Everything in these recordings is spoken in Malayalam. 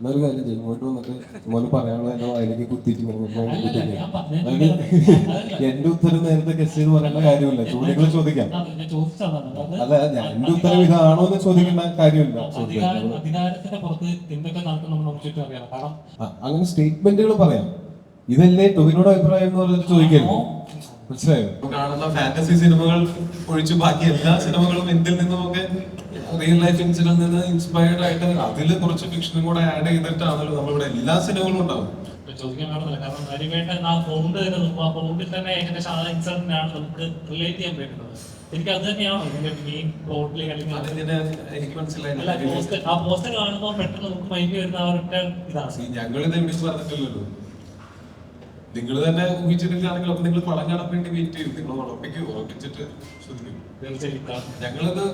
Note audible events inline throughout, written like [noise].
എന്നൊരു കാര്യം ചെയ്യും ഇങ്ങോട്ട് വന്നിട്ട് ഇതുപോലെ പറയാനുള്ള എന്റെ വായിലേക്ക് കുത്തിയിട്ട് ഇങ്ങനെ ഇങ്ങനെ അല്ലല്ല, കുത്തിയിട്ട്. ഞാൻ പറഞ്ഞ- അതായത് എന്റെ [laughs] ഉത്തരം നേരത്തെ ഗസ്റ്റ് ചെയ്ത് പറയേണ്ട കാര്യമില്ല. ചോദ്യങ്ങൾ ചോദിക്കാം. അല്ല എന്റെ ഉത്തരം ഇതാണോ എന്ന് ചോദിക്കേണ്ട കാര്യമില്ല. അങ്ങനെ സ്റ്റേറ്റ്മെന്റുകൾ പറയാം. ഇതല്ലേ ടൊവിനോട് അഭിപ്രായം എന്ന് പറഞ്ഞിട്ട് ചോദിക്കരുത്. മനസ്സിലായോ? കാണുന്ന ഫാന്റസി സിനിമകൾ ഒഴിച്ച് ബാക്കി എല്ലാ സിനിമകളും എന്തിൽ നിന്നുമൊക്കെ റിയൽ ലൈഫ് ഇൻസിഡന്റിൽ നിന്ന് ഇൻസ്പയർഡ് ആയിട്ട് അതിൽ കുറച്ച് ഫിക്ഷനും കൂടെ ആഡ് ചെയ്തിട്ടാണല്ലോ നമ്മളിവിടെ എല്ലാ സിനിമകളും ഉണ്ടാവും. ചോദിക്കാൻ കാരണം കാര്യമായിട്ട് ആ ഫൗണ്ട് തന്നെ നോക്കും ആ ഫൗണ്ടിൽ തന്നെ ഏകദേശം ആ ഇൻസിഡന്റിനാണ് നമുക്ക് റിലേറ്റ് ചെയ്യാൻ പറ്റുന്നത്. എനിക്ക് അത് തന്നെയാണ് ഇതിന്റെ മെയിൻ പ്ലോട്ടിൽ അല്ലെങ്കിൽ അതിങ്ങനെ എനിക്ക് അല്ല മനസ്സിലായില്ല പോസ്റ്റർ ആ പോസ്റ്റർ കാണുമ്പോൾ പെട്ടെന്ന് നമുക്ക് വരുന്ന ആ ഒറ്റ ഇതാണ്. ഞങ്ങൾ ഇത് വിളിച്ച് പറഞ്ഞിട്ടില്ലല്ലോ. നിങ്ങൾ തന്നെ ഊഹിച്ചിട്ടില്ലാണെങ്കിൽ അപ്പൊ നിങ്ങൾ പടം കാണാൻ വേണ്ടി വെയിറ്റ് ചെയ്യും. നിങ്ങൾ ഉറപ്പിക്കും ഉറപ്പിച്ചിട്ട് ഞങ്ങളത്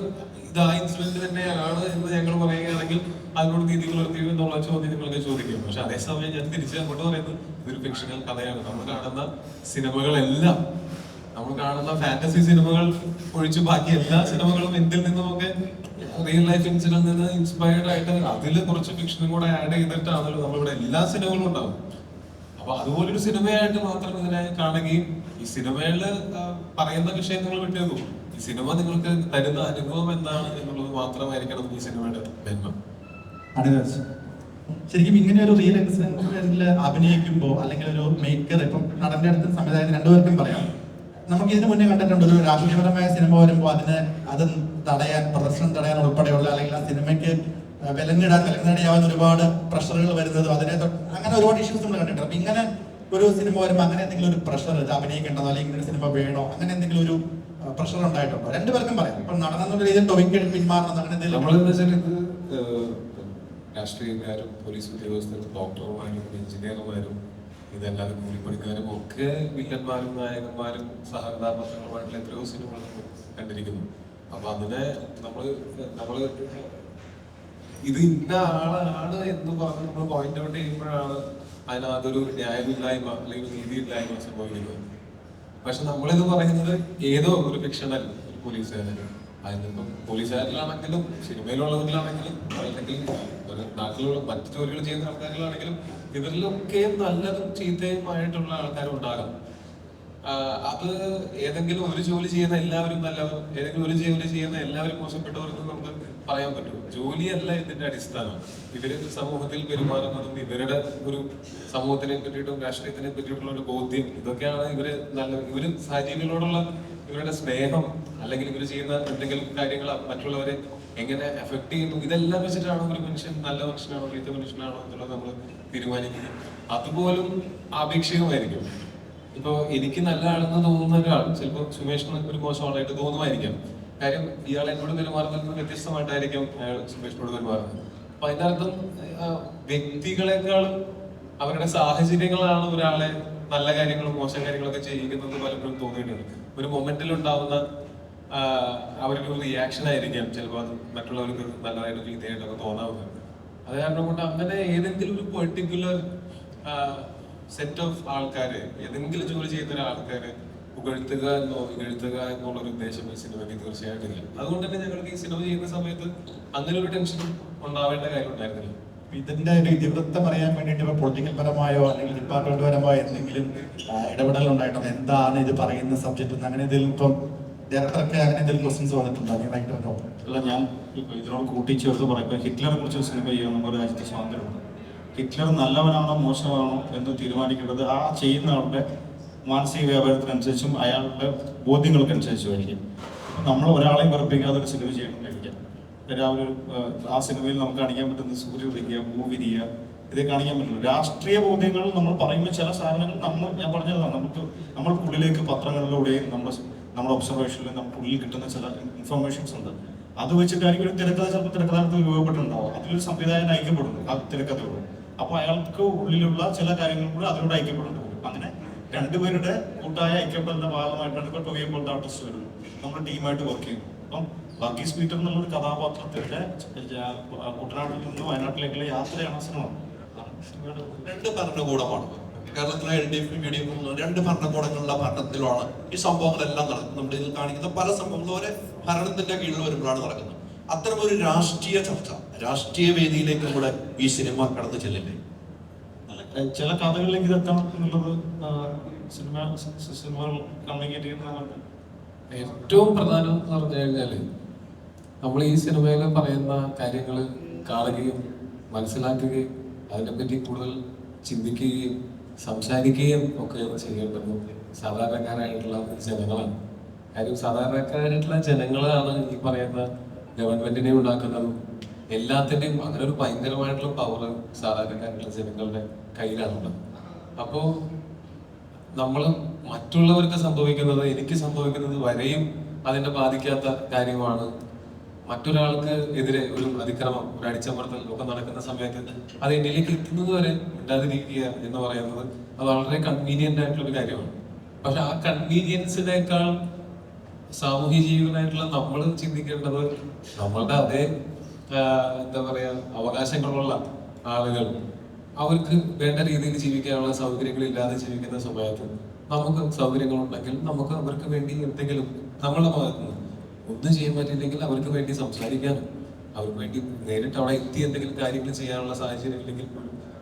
ഇത് ആ ഇൻസിഡന്റ് തന്നെയാണ് എന്ന് ഞങ്ങൾ പറയുകയാണെങ്കിൽ അതിനോട് നീതി പുലർത്തിയോ എന്നുള്ള ചോദ്യം നിങ്ങൾക്ക് ചോദിക്കും. പക്ഷെ അതേസമയം ഞാൻ തിരിച്ച് അങ്ങോട്ട് പറയുന്നത് ഇതൊരു ഫിക്ഷണൽ കഥയാണ്. നമ്മൾ കാണുന്ന സിനിമകളെല്ലാം നമ്മൾ കാണുന്ന ഫാന്റസി സിനിമകൾ ഒഴിച്ച് ബാക്കി എല്ലാ സിനിമകളും എന്തിൽ നിന്നുമൊക്കെ റിയൽ ലൈഫ് ഇൻസിഡന്റ് നിന്ന് ഇൻസ്പയർഡ് ആയിട്ട് അതിൽ കുറച്ച് ഫിക്ഷനും കൂടെ ആഡ് ചെയ്തിട്ടാണല്ലോ നമ്മളിവിടെ എല്ലാ സിനിമകളും ഉണ്ടാവും അപ്പൊ അതുപോലൊരു സിനിമയായിട്ട് മാത്രം ഇതിനെ കാണുകയും ഈ സിനിമയിൽ പറയുന്ന വിഷയം നിങ്ങൾ വിട്ടേക്കും ഈ സിനിമ നിങ്ങൾക്ക് തരുന്ന അനുഭവം എന്താണ് എന്നുള്ളത് മാത്രമായിരിക്കണം ഈ സിനിമയുടെ അണിരാജ് ശരിക്കും ഇങ്ങനെ ഒരു റിയൽ ഇൻസിഡന്റിൽ അഭിനയിക്കുമ്പോൾ അല്ലെങ്കിൽ ഒരു മേക്കർ ഇപ്പം നടന്റെ അടുത്ത് സംവിധായകൻ രണ്ടുപേർക്കും പറയാം. നമുക്ക് ഇതിനു മുന്നേ കണ്ടിട്ടുണ്ട് ഒരു രാഷ്ട്രീയപരമായ സിനിമ വരുമ്പോൾ അതിന് അത് തടയാൻ പ്രദർശനം തടയാൻ ഉൾപ്പെടെയുള്ള അല്ലെങ്കിൽ ആ സിനിമയ്ക്ക് വിലങ്ങിടാൻ വിലങ്ങിടാൻ ഒരുപാട് പ്രഷറുകൾ വരുന്നതും. അതിനെ അങ്ങനെ ഒരുപാട് ഇഷ്യൂസ് നമ്മൾ കണ്ടിട്ടുണ്ട്. അപ്പൊ ഇങ്ങനെ ഒരു സിനിമ വരുമ്പോൾ അങ്ങനെ എന്തെങ്കിലും ഒരു പ്രഷർ ഇത് അഭിനയിക്കേണ്ടതോ അല്ലെങ്കിൽ ഇങ്ങനെ സിനിമ വേണോ അങ്ങനെ എന്തെങ്കിലും ഒരു പ്രഷർ ഉണ്ടായിട്ടുണ്ടോ? രണ്ടുപേർക്കും പറയാം. ഇപ്പൊ നടനെന്നുള്ള രീതിയിൽ ടൊവിക്ക് പിന്മാറണം അങ്ങനെ എന്തെങ്കിലും രാഷ്ട്രീയക്കാരും പോലീസ് ഉദ്യോഗസ്ഥരും ഡോക്ടർമാരും എഞ്ചിനീയർമാരും ഇതല്ലാതെ കൂലിപ്പണിക്കാരും ഒക്കെ വില്ലന്മാരും നായകന്മാരും സഹകഥാപാത്രങ്ങളുമായിട്ടുള്ള എത്രയോ സിനിമകൾ നമ്മൾ കണ്ടിരിക്കുന്നു. അപ്പൊ അതിനെ നമ്മൾ നമ്മൾ ഇത് ഇന്ന ആളാണ് എന്ന് പറഞ്ഞ് നമ്മൾ പോയിന്റ് ഔട്ട് ചെയ്യുമ്പോഴാണ് അതിനകത്തൊരു ന്യായമില്ലായ്മ അല്ലെങ്കിൽ നീതിയില്ലായ്മ സംഭവിക്കുന്നത്. പക്ഷെ നമ്മളിത് പറയുന്നത് ഏതോ ഒരു ഫിക്ഷണൽ ഒരു പോലീസുകാരൻ. അതിനിപ്പം പോലീസുകാരിലാണെങ്കിലും സിനിമയിലുള്ളവരിലാണെങ്കിലും അല്ലെങ്കിൽ ഒരു നാട്ടിലുള്ള മറ്റു ജോലികൾ ചെയ്യുന്ന ആൾക്കാരിലാണെങ്കിലും ഇവരിലൊക്കെ നല്ലതും ചീത്തയുമായിട്ടുള്ള ആൾക്കാരുണ്ടാകാം. അത് ഏതെങ്കിലും ഒരു ജോലി ചെയ്യുന്ന എല്ലാവരും നല്ലവർ ഏതെങ്കിലും ഒരു ജോലി ചെയ്യുന്ന എല്ലാവരും മോശപ്പെട്ടവരെന്ന് നമുക്ക് പറയാൻ പറ്റും. ജോലിയല്ല ഇതിന്റെ അടിസ്ഥാനം. ഇവർ സമൂഹത്തിൽ പെരുമാറുന്നതും ഇവരുടെ ഒരു സമൂഹത്തിനെ പറ്റിയിട്ടും രാഷ്ട്രീയത്തിനെ പറ്റിയിട്ടുള്ള ഒരു ബോധ്യം. ഇതൊക്കെയാണ് ഇവർ നല്ല ഇവർ സഹജീവികളോടുള്ള ഇവരുടെ സ്നേഹം അല്ലെങ്കിൽ ഇവർ ചെയ്യുന്ന എന്തെങ്കിലും കാര്യങ്ങൾ മറ്റുള്ളവരെ എങ്ങനെ എഫക്ട് ചെയ്യുന്നു? ഇതെല്ലാം വെച്ചിട്ടാണ് ഒരു മനുഷ്യൻ നല്ല മനുഷ്യനാണോ ചീത്ത മനുഷ്യനാണോ എന്നുള്ളത് നമ്മൾ തീരുമാനിക്കുന്നത്. അതുപോലും ആപേക്ഷികമായിരിക്കും. ഇപ്പൊ എനിക്ക് നല്ല ആളെന്ന് തോന്നുന്ന ഒരാൾ ചിലപ്പോൾ സുമേഷിന് ഒരു മോശം ആളായിട്ട് തോന്നുമായിരിക്കാം. കാര്യം ഇയാൾ എന്നോട് പെരുമാറുന്നതിൽ നിന്ന് വ്യത്യസ്തമായിട്ടായിരിക്കും അയാൾ സുമേഷിനോട് പെരുമാറുന്നത്. അപ്പൊ അതിന്റെ അർത്ഥം വ്യക്തികളെക്കാളും അവരുടെ സാഹചര്യങ്ങളാണ് ഒരാളെ നല്ല കാര്യങ്ങളും മോശം കാര്യങ്ങളൊക്കെ ചെയ്യിക്കുന്നത് പലപ്പോഴും തോന്നിയിട്ടുണ്ട്. ഒരു മൊമെന്റിൽ ഉണ്ടാവുന്ന അവരുടെ ഒരു റിയാക്ഷൻ ആയിരിക്കാം ചിലപ്പോൾ അത് മറ്റുള്ളവർക്ക് നല്ലതായിട്ട് രീതിയായിട്ടൊക്കെ തോന്നാവുന്നത്. അത് കാരണം കൊണ്ട് അങ്ങനെ ഏതെങ്കിലും ഒരു പെർട്ടിക്കുലർ സെറ്റ് ഓഫ് ആൾക്കാര് ഏതെങ്കിലും ജോലി ചെയ്യുന്ന ഒരാൾക്കാര് പുകഴ്ത്തുക എന്നോ ഇകഴ്ത്തുക എന്നുള്ള ഒരു ഉദ്ദേശം ഈ സിനിമയ്ക്ക് തീർച്ചയായിട്ടും ഇല്ല. അതുകൊണ്ട് തന്നെ ഞങ്ങൾക്ക് ഈ സിനിമ ചെയ്യുന്ന സമയത്ത് അങ്ങനെ ഒരു ടെൻഷൻ ഉണ്ടാവേണ്ട കാര്യം ഉണ്ടായിരുന്നില്ല. ഇതിന്റെ ഒരു ഇതിവൃത്തം അറിയാൻ വേണ്ടിയിട്ട് ഇപ്പൊ പൊളിറ്റിക്കൽ പരമായോ അല്ലെങ്കിൽ ഡിപ്പാർട്ട്മെന്റ് പരമായോ എന്തെങ്കിലും ഇടപെടൽ ഉണ്ടായിട്ടോ എന്താണ് ഇത് പറയുന്ന സബ്ജക്ട് അങ്ങനെ എന്തെങ്കിലും ഇപ്പം ഡയറക്ടർക്ക് അങ്ങനെ എന്തെങ്കിലും ക്വസ്റ്റ്യൻസ് വന്നിട്ടുണ്ടോ? അല്ല ഞാൻ ഇപ്പൊ ഇതിനോട് കൂട്ടിച്ചേർത്ത് പറയുമ്പോൾ ഹിറ്റ്ലറെ കുറിച്ച് സിനിമ ചെയ്യാൻ നമ്മുടെ രാജ്യത്ത് സ്വാതന്ത്ര്യമുണ്ട് ഹിറ്റ്ലർ നല്ലവനാണോ മോശമാണോ എന്ന് തീരുമാനിക്കേണ്ടത് ആ ചെയ്യുന്നവരുടെ മാനസിക വ്യാപാരത്തിനനുസരിച്ചും അയാളുടെ ബോധ്യങ്ങൾക്കനുസരിച്ചുമായിരിക്കും. നമ്മൾ ഒരാളെയും വെറുപ്പിക്കാതെ ഒരു സിനിമ ചെയ്യണം കഴിക്കാം രാവിലെ ഒരു, ആ സിനിമയിൽ നമുക്ക് കാണിക്കാൻ പറ്റുന്ന സൂര്യ ഉദിക്കുക ഭൂവിരിയ ഇത് കാണിക്കാൻ പറ്റില്ല. രാഷ്ട്രീയ ബോധ്യങ്ങൾ നമ്മൾ പറയുമ്പോൾ ചില സാധനങ്ങൾ നമ്മൾ ഞാൻ പറഞ്ഞതാണ് നമുക്ക് നമ്മൾക്കുള്ളിലേക്ക് പത്രങ്ങളിലൂടെയും നമ്മുടെ നമ്മുടെ ഒബ്സർവേഷനിലും നമുക്ക് ഉള്ളിൽ കിട്ടുന്ന ചില ഇൻഫർമേഷൻസ് ഉണ്ട്. അത് വെച്ചിട്ടായിരിക്കും ഒരു തിരക്കഥ ചിലപ്പോൾ തിരക്കഥാനത്ത് രൂപപ്പെട്ടിട്ടുണ്ടാവും അതിലൊരു സംവിധായകൻ അയക്കപ്പെടുന്നു ആ തിരക്കഥയോട്. അപ്പൊ അയാൾക്ക് ഉള്ളിലുള്ള ചില കാര്യങ്ങൾ കൂടെ അതിനോട് ഐക്യപ്പെടുന്നു അങ്ങനെ രണ്ടുപേരുടെ കൂട്ടായ ഐക്യപ്പെടുന്ന ഭാഗമായിട്ടാണ് ഇപ്പോൾ ടോവിയം പോലത്തെ ആർട്ടിസ്റ്റ് വരുന്നത്. നമ്മൾ ടീമായിട്ട് വർക്ക് ചെയ്യുന്നു. അപ്പം വർഗീസ് പീറ്റർ എന്നുള്ളൊരു കഥാപാത്രത്തിന്റെ കുട്ടനാട്ടിൽ നിന്ന് വയനാട്ടിലേക്കുള്ള യാത്രയാണ് സിനിമ. രണ്ട് ഭരണകൂടമാണ്. കേരളത്തിലെ L D F U D F രണ്ട് ഭരണകൂടങ്ങളുടെ ഭരണത്തിലാണ് ഈ സംഭവങ്ങളെല്ലാം നടക്കുന്നത്. നമ്മുടെ ഇതിൽ കാണിക്കുന്ന പല സംഭവങ്ങളും ഒരേ ഭരണത്തിന്റെ കീഴിൽ വരുമ്പോഴാണ് നടക്കുന്നത്. അത്തരം ഒരു രാഷ്ട്രീയ ചർച്ച രാഷ്ട്രീയ വേദിയിലേക്കും കൂടെ ഈ സിനിമ കടന്നു ചെല്ലില്ലേ? ചില കഥകളിലേക്ക് ഇതെത്തണം എന്നുള്ളത് സിനിമ സിനിമകൾ കമ്മ്യൂണിക്കേറ്റ് ചെയ്യുന്നതാണ് ഏറ്റവും പ്രധാനം എന്ന് പറഞ്ഞു കഴിഞ്ഞാൽ നമ്മൾ ഈ സിനിമയിൽ പറയുന്ന കാര്യങ്ങൾ കാണുകയും മനസ്സിലാക്കുകയും അതിനെപ്പറ്റി കൂടുതൽ ചിന്തിക്കുകയും സംസാരിക്കുകയും ഒക്കെ ചെയ്യേണ്ടത് സാധാരണക്കാരായിട്ടുള്ള ജനങ്ങളാണ്. കാര്യം സാധാരണക്കാരായിട്ടുള്ള ജനങ്ങളാണ് ഈ പറയുന്ന ഗവൺമെന്റിനെ ഉണ്ടാക്കുന്നതും എല്ലാത്തിന്റെയും അങ്ങനെ ഒരു ഭയങ്കരമായിട്ടുള്ള പവർ സാധാരണക്കാരായിട്ടുള്ള ജനങ്ങളുടെ കയ്യിലാണുള്ളത്. അപ്പോ നമ്മൾ മറ്റുള്ളവർക്ക് സംഭവിക്കുന്നത് എനിക്ക് സംഭവിക്കുന്നത് വരെയും അതിനെ ബാധിക്കാത്ത കാര്യമാണ്. മറ്റൊരാൾക്ക് എതിരെ ഒരു അതിക്രമം ഒരു അടിച്ചമർത്തൽ ഒക്കെ നടക്കുന്ന സമയത്ത് അത് എന്നിലേക്ക് എത്തുന്നത് വരെ മിണ്ടാതിരിക്കുക എന്ന് പറയുന്നത് അത് വളരെ കൺവീനിയന്റ് ആയിട്ടുള്ള ഒരു കാര്യമാണ്. പക്ഷെ ആ കൺവീനിയൻസിനേക്കാൾ സാമൂഹ്യ ജീവികളായിട്ടുള്ള നമ്മൾ ചിന്തിക്കേണ്ടത് നമ്മളുടെ അതേ എന്താ പറയാ അവകാശങ്ങളുള്ള ആളുകൾ അവർക്ക് വേണ്ട രീതിയിൽ ജീവിക്കാനുള്ള സൗകര്യങ്ങൾ ഇല്ലാതെ ജീവിക്കുന്ന സമയത്ത് നമുക്ക് സൗകര്യങ്ങൾ ഉണ്ടെങ്കിൽ നമുക്ക് അവർക്ക് വേണ്ടി എന്തെങ്കിലും നമ്മളുടെ ഭാഗത്ത് നിന്ന് ഒന്നും ചെയ്യാൻ പറ്റില്ലെങ്കിൽ അവർക്ക് വേണ്ടി സംസാരിക്കാനും അവർക്ക് വേണ്ടി നേരിട്ട് അവിടെ എത്തി എന്തെങ്കിലും കാര്യങ്ങൾ ചെയ്യാനുള്ള സാഹചര്യം ഇല്ലെങ്കിൽ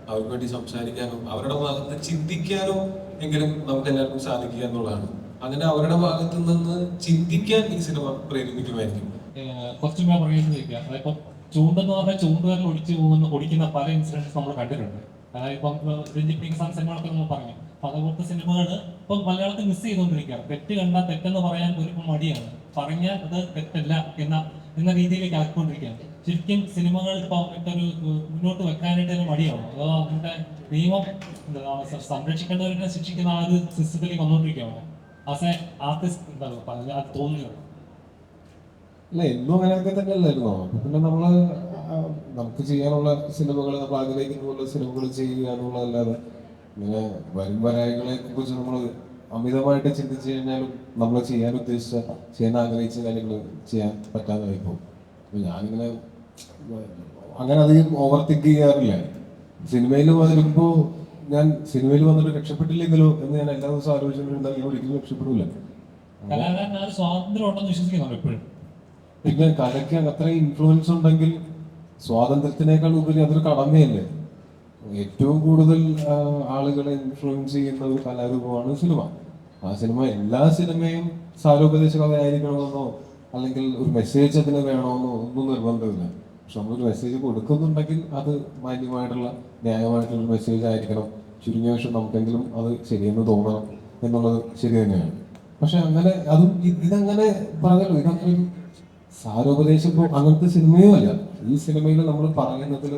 അവർക്ക് വേണ്ടി സംസാരിക്കാനോ അവരുടെ ഭാഗത്ത് ചിന്തിക്കാനോ എങ്കിലും നമുക്ക് എല്ലാവർക്കും സാധിക്കുക എന്നുള്ളതാണ്. അങ്ങനെ അവരുടെ ഭാഗത്ത് നിന്ന് ചിന്തിക്കാൻ ഈ സിനിമ പ്രേരിപ്പിക്കുമായിരിക്കും. കുറച്ചും ചോദിക്കാം അതായത് ചൂണ്ടെന്ന് പറഞ്ഞാൽ ചൂണ്ടുകാരൻ ഒടിച്ചു പോകുന്ന ഒടിക്കുന്ന പല ഇൻസിഡൻസ് നമ്മൾ കണ്ടിട്ടുണ്ട്. അതായത് സിനിമകളൊക്കെ നമ്മൾ പറഞ്ഞു. അപ്പൊ അതുപോലത്തെ സിനിമകൾ ഇപ്പം മലയാളത്തിൽ മിസ് ചെയ്തുകൊണ്ടിരിക്കുകയാണ്. തെറ്റ് കണ്ടാൽ തെറ്റെന്ന് പറയാൻ ഒരു മടിയാണ്. പറഞ്ഞാൽ അത് തെറ്റല്ല എന്ന എന്ന രീതിയിലേക്ക് ആക്കിക്കൊണ്ടിരിക്കുകയാണ്. ശരിക്കും സിനിമകൾ ഇപ്പൊ ഒരു മുന്നോട്ട് വെക്കാനായിട്ട് ഒരു മടിയാവും അതോ അതിന്റെ നിയമം സംരക്ഷിക്കേണ്ടവരെ ശിക്ഷിക്കുന്ന ആ ഒരു സിസ്റ്റത്തിലേക്ക് വന്നുകൊണ്ടിരിക്കുകയാണോ? അല്ല എന്നും അങ്ങനെയൊക്കെ തന്നെ അല്ലായിരുന്നോ അപ്പൊ പിന്നെ നമ്മൾ നമുക്ക് ചെയ്യാനുള്ള സിനിമകൾ നമ്മൾ ആഗ്രഹിക്കുന്ന സിനിമകൾ ചെയ്യുക എന്നുള്ളതല്ലാതെ ഇങ്ങനെ വരും വരായികളെ കുറിച്ച് നമ്മൾ അമിതമായിട്ട് ചിന്തിച്ചു കഴിഞ്ഞാലും നമ്മൾ ചെയ്യാൻ ഉദ്ദേശിച്ച ചെയ്യാൻ ആഗ്രഹിച്ച കാര്യങ്ങൾ ചെയ്യാൻ പറ്റാതായി പോകും. ഞാനിങ്ങനെ അങ്ങനെ അധികം ഓവർ തിങ്ക് ചെയ്യാറില്ല. സിനിമയിൽ വരുമ്പോ ഞാൻ സിനിമയിൽ വന്നിട്ട് രക്ഷപ്പെട്ടില്ലെങ്കിലോ എന്ന് ഞാൻ എല്ലാ ദിവസവും ആലോചിച്ചിട്ടുണ്ടെങ്കിൽ ഞാൻ ഒരിക്കലും രക്ഷപ്പെടില്ല കലാകാരന് ആ ഒരു സ്വാതന്ത്ര്യം ഉണ്ടെന്ന് വിശ്വസിക്കുന്നുണ്ട് എപ്പോഴും പിന്നെ കലയ്ക്ക് അത്രയും ഇൻഫ്ലുവൻസ് ഉണ്ടെങ്കിൽ സ്വാതന്ത്ര്യത്തിനേക്കാൾ ഉപരി അതൊരു കടമയല്ലേ? ഏറ്റവും കൂടുതൽ ആളുകളെ ഇൻഫ്ലുവൻസ് ചെയ്യുന്ന ഒരു കലാരൂപമാണ് സിനിമ. ആ സിനിമ എല്ലാ സിനിമയും സാരോപദേശ കഥയായിരിക്കണമെന്നോ അല്ലെങ്കിൽ ഒരു മെസ്സേജ് അതിന് വേണമെന്നോ ഒന്നും നിർബന്ധമില്ല. പക്ഷെ നമ്മളൊരു മെസ്സേജ് കൊടുക്കുന്നുണ്ടെങ്കിൽ അത് മാന്യമായിട്ടുള്ള ന്യായമായിട്ടുള്ള മെസ്സേജ് ആയിരിക്കണം. ചുരുങ്ങിയ പക്ഷെ നമുക്കെങ്കിലും അത് ശരിയെന്ന് തോന്നണം എന്നുള്ളത് ശരി തന്നെയാണ്. പക്ഷെ അങ്ങനെ അതും ഇതങ്ങനെ പറഞ്ഞല്ലോ. ഇതങ്ങനെ സാരോപദേശം ഇപ്പൊ അങ്ങനത്തെ സിനിമയും അല്ല. ഈ സിനിമയിൽ നമ്മൾ പറയുന്നതിൽ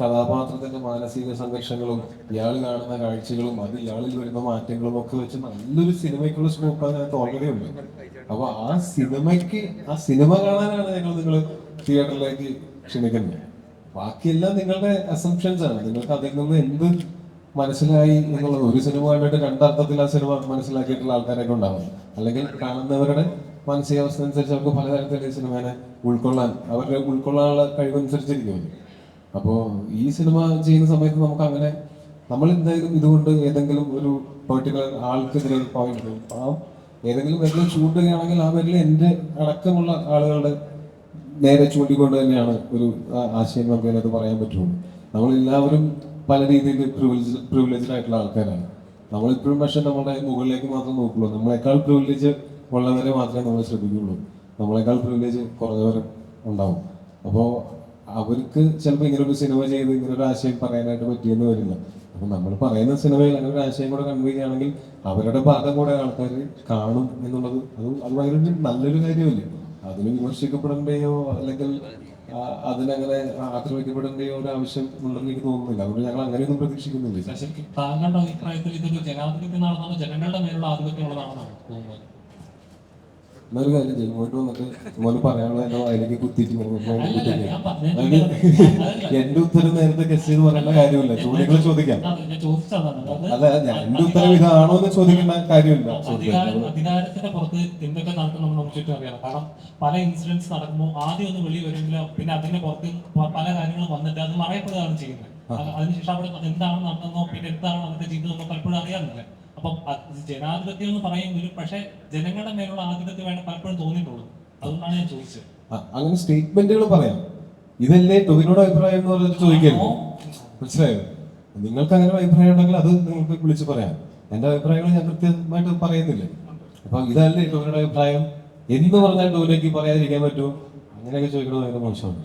കഥാപാത്രത്തിന്റെ മാനസിക സംഘർഷങ്ങളും ഇയാൾ കാണുന്ന കാഴ്ചകളും അത് ഇയാളിൽ വരുന്ന മാറ്റങ്ങളും ഒക്കെ വെച്ച് നല്ലൊരു സിനിമയ്ക്കുള്ള സ്കോപ്പ് അതിനകത്ത് ഓൾറെഡി ഉണ്ട്. അപ്പൊ ആ സിനിമയ്ക്ക് ആ സിനിമ കാണാനാണ് ഞങ്ങൾ നിങ്ങൾ തിയേറ്ററിലേക്ക് ക്ഷണിക്കുന്നത് ബാക്കിയെല്ലാം നിങ്ങളുടെ അസംഷൻസ് ആണ്. നിങ്ങൾക്ക് അതിൽ നിന്ന് എന്ത് മനസ്സിലായി എന്നുള്ളത് ഒരു സിനിമ കണ്ടിട്ട് രണ്ടർത്ഥത്തിൽ ആ സിനിമ മനസ്സിലാക്കിയിട്ടുള്ള ആൾക്കാരൊക്കെ ഉണ്ടാവും. അല്ലെങ്കിൽ കാണുന്നവരുടെ മാനസികാവസ്ഥ അനുസരിച്ച് അവർക്ക് പലതരത്തിൽ ഈ സിനിമേനെ ഉൾക്കൊള്ളാൻ അവരുടെ ഉൾക്കൊള്ളാനുള്ള കഴിവനുസരിച്ചിരിക്കും. അപ്പോൾ ഈ സിനിമ ചെയ്യുന്ന സമയത്ത് നമുക്ക് അങ്ങനെ നമ്മൾ എന്തായാലും ഇതുകൊണ്ട് ഏതെങ്കിലും ഒരു പെർട്ടിക്കുലർ ആൾക്കെതിരെ ഒരു പോയിന്റ് ആ ഏതെങ്കിലും വിരൽ ചൂണ്ടുകയാണെങ്കിൽ ആ വിരൽ എന്റെ അടക്കമുള്ള ആളുകളുടെ നേരെ ചൂണ്ടിക്കൊണ്ട് തന്നെയാണ് ഒരു ആശയം നമുക്ക് അതിനകത്ത് പറയാൻ പറ്റുള്ളൂ. നമ്മളെല്ലാവരും പല രീതിയിൽ പ്രിവിലേജ് പ്രിവിലേജ്ഡ് ആയിട്ടുള്ള ആൾക്കാരാണ്. നമ്മളിപ്പോഴും പക്ഷെ നമ്മുടെ മുകളിലേക്ക് മാത്രം നോക്കുള്ളൂ. നമ്മളെക്കാൾ പ്രിവിലേജ് ഉള്ളവരെ മാത്രമേ നമ്മൾ ശ്രദ്ധിക്കുള്ളൂ. നമ്മളെക്കാൾ പ്രിവിലേജ് കുറഞ്ഞവർ ഉണ്ടാവും. അപ്പോൾ അവർക്ക് ചിലപ്പോൾ ഇങ്ങനെ ഒരു സിനിമ ചെയ്ത് ഇങ്ങനെ ഒരു ആശയം പറയാനായിട്ട് പറ്റിയെന്ന് വരില്ല. അപ്പൊ നമ്മൾ പറയുന്ന സിനിമയിൽ അങ്ങനെ ഒരു ആശയം കൂടെ കൺവേ ചെയ്യുകയാണെങ്കിൽ അവരുടെ ഭാഗം കൂടെ ആൾക്കാർ കാണും എന്നുള്ളത് അത് അത് ഭയങ്കര നല്ലൊരു കാര്യമല്ലേ? അതിന് വിമർശിക്കപ്പെടേണ്ടയോ അല്ലെങ്കിൽ അതിനങ്ങനെ ആക്രമിക്കപ്പെടേണ്ടയോ ഒരു ആവശ്യം ഉണ്ടെന്ന് എനിക്ക് തോന്നുന്നില്ല. അതുകൊണ്ട് ഞങ്ങൾ അങ്ങനെയൊന്നും പ്രതീക്ഷിക്കുന്നില്ല. താങ്കളുടെ അഭിപ്രായത്തിൽ ഇതൊരു ജനാധിപത്യം നടന്നാണോ ജനങ്ങളുടെ മേലുള്ള ആധിപത്യം ഉള്ളതാണെന്നാണ് തോന്നുന്നത് എന്നൊരു കാര്യം ചെയ്യും പോയിട്ട് വന്നിട്ട് ഇതുപോലെ പറയാനുള്ള എന്റെ വായിലേക്ക് കുത്തിയിട്ട് എന്റെ [laughs] ഉത്തരം നേരത്തെ ഗസ്റ്റ് ചെയ്ത് പറയേണ്ട കാര്യമില്ല. ചോദ്യങ്ങൾ ചോദിക്കാം. അതെ, എന്റെ ഉത്തരം ഇതാണോ എന്ന് ചോദിക്കേണ്ട കാര്യമില്ല. അധികാരത്തിന്റെ പുറത്ത് എന്തൊക്കെ നടക്കും നമ്മൾ നമുക്ക് ചുറ്റും അറിയാം. കാരണം പല ഇൻസിഡൻസ് നടക്കുമ്പോൾ ആദ്യം ഒന്ന് വെളി വരുമെങ്കിലും പിന്നെ അതിന്റെ പുറത്ത് പല കാര്യങ്ങളും വന്നിട്ട് അത് മറയപ്പെടുകയാണ് ചെയ്യുന്നത്. അത് അതിനുശേഷം അവിടെ എന്താണ് നടന്നതെന്നോ പിന്നെ എന്താണ് അവരുടെ ജീവിതമെന്നോ പലപ്പോഴും അറിയാറില്ല? അപ്പം ജനാധിപത്യം എന്ന് പറയുന്നൊരു പക്ഷേ ജനങ്ങളുടെ മേലുള്ള ആധിപത്യമായിട്ട് പലപ്പോഴും തോന്നിയിട്ടുള്ളൂ അതുകൊണ്ടാണ് ഞാൻ ചോദിച്ചത്. അങ്ങനെ സ്റ്റേറ്റ്മെന്റുകൾ പറയാം. ഇതല്ലേ ടൊവിനോട് അഭിപ്രായം എന്ന് പറഞ്ഞിട്ട് ചോദിക്കരുത്. മനസ്സിലായോ? നിങ്ങൾക്ക് അങ്ങനെ അഭിപ്രായം ഉണ്ടെങ്കിൽ അത് നിങ്ങൾക്ക് വിളിച്ച് പറയാം. എന്റെ അഭിപ്രായങ്ങൾ ഞാൻ കൃത്യമായിട്ട് പറയുന്നില്ല. അപ്പൊ ഇതല്ലേ ടോവിനോട് അഭിപ്രായം? എന്ന് പറഞ്ഞാൽ ടോവിനോയ്ക്ക് പറയാതിരിക്കാൻ പറ്റുമോ? അങ്ങനെയൊക്കെ ചോദിക്കണമെന്ന് ഭയങ്കര മോശമാണ്.